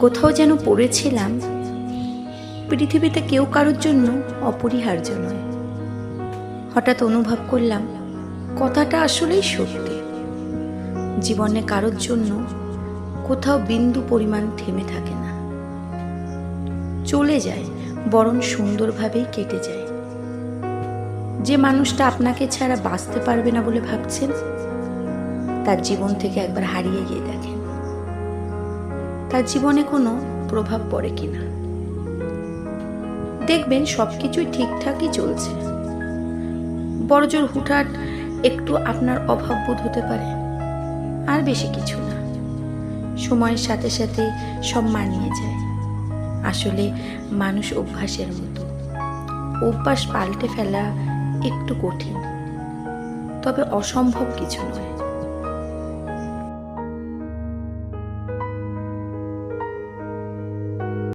কোথাও যেন পড়েছিলাম, পৃথিবীতে কেউ কারোর জন্য অপরিহার্য নয়। হঠাৎ অনুভব করলাম, কথাটা আসলেই সত্যি। জীবনে কারোর জন্য কোথাও বিন্দু পরিমাণ থেমে থাকে না। চলে যায়, বরং সুন্দরভাবেই কেটে যায়। যে মানুষটা আপনাকে ছাড়া বাঁচতে পারবে না বলে ভাবছেন, তার জীবন থেকে একবার হারিয়ে গিয়ে দেখেন। তার জীবনে কোনো প্রভাব পড়ে কিনা দেখবেন সব কিছুই ঠিকঠাকই চলছে। বড়জোর হুঠাট একটু আপনার অভাব বোধ হতে পারে। আর বেশি কিছু না। সময়ের সাথে সাথে সব মানিয়ে যায়। আসলে মানুষ অভ্যাসের মতো। অভ্যাস পাল্টে ফেলা একটু কঠিন। তবে অসম্ভব কিছু নয়।